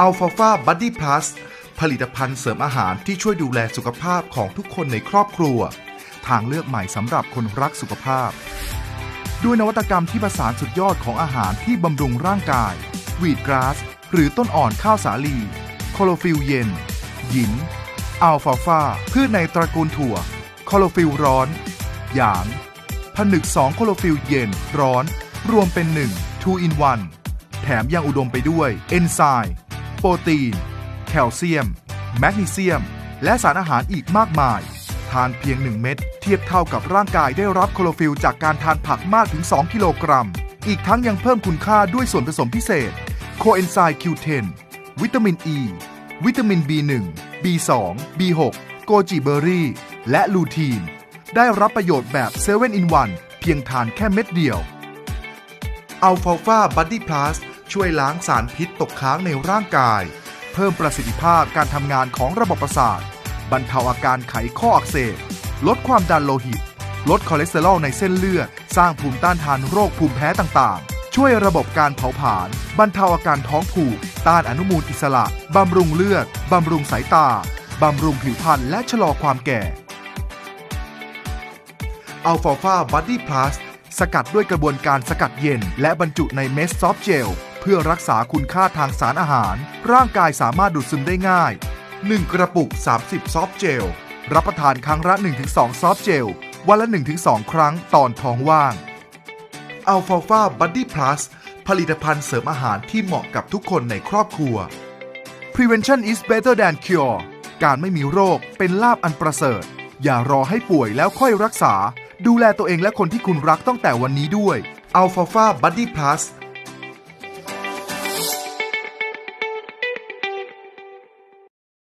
อัลฟาฟาบัดดี้พลัสผลิตภัณฑ์เสริมอาหารที่ช่วยดูแลสุขภาพของทุกคนในครอบครัว ทางเลือกใหม่สำหรับคนรักสุขภาพ ด้วยนวัตกรรมที่ประสานสุดยอดของอาหารที่บำรุงร่างกาย วีดกราส หรือต้นอ่อนข้าวสาลีโคโลฟิลเย็น หยิน อัลฟาฟาพืชในตระกูลถั่วโคโลฟิลร้อน หยางผนึก2โคโลฟิลเย็น ร้อน รวมเป็น 1 2 in 1 แถมยังอุดมไปด้วยเอนไซม์ ปรตีน แคลเซียม แมกนีเซียม และสารอาหารอีกมากมาย ทานเพียง 1 เม็ดเทียบเท่ากับร่างกายได้รับโคโลฟิลจากการทานผักมากถึง 2 กิโลกรัม อีกทั้งยังเพิ่มคุณค่าด้วยส่วนผสมพิเศษ โคเอนไซม์ Q10 วิตามินอ e, ีวิตามิน B1 B2 B6 โกจิเบอร์รี่ และลูทีน ได้รับประโยชน์แบบ7 in 1เพียงทานแค่เม็ดเดียวอัลฟาฟาบัดดี้พลัส ช่วยล้างสารพิษตกค้างในร่างกาย เพิ่มประสิทธิภาพการทำงานของระบบประสาท บรรเทาอาการไขข้ออักเสบ ลดความดันโลหิต ลดคอเลสเตอรอลในเส้นเลือด สร้างภูมิต้านทานโรคภูมิแพ้ต่างๆ ช่วยระบบการเผาผลาญ บรรเทาอาการท้องผูก ต้านอนุมูลอิสระ บำรุงเลือด บำรุงสายตา บำรุงผิวพรรณและชะลอความแก่อัลฟาฟาบัดดี้พลัสสกัดด้วยกระบวนการสกัดเย็น และบรรจุในเมสซอฟเจล เพื่อรักษาคุณค่าทางสารอาหาร ร่างกายสามารถดูดซึมได้ง่าย 1 กระปุก 30 ซอฟเจล รับประทานครั้งละ 1-2 ซอฟเจล วันละ 1-2 ครั้งตอนท้องว่างอัลฟาฟาบัดดี้พลัสผลิตภัณฑ์เสริมอาหารที่เหมาะกับทุกคนในครอบครัว Prevention is better than cure การไม่มีโรคเป็นลาบอันประเสริฐ อย่ารอให้ป่วยแล้วค่อยรักษา ดูแลตัวเองและคนที่คุณรักตั้งแต่วันนี้ด้วย Alfalfa Buddy Plus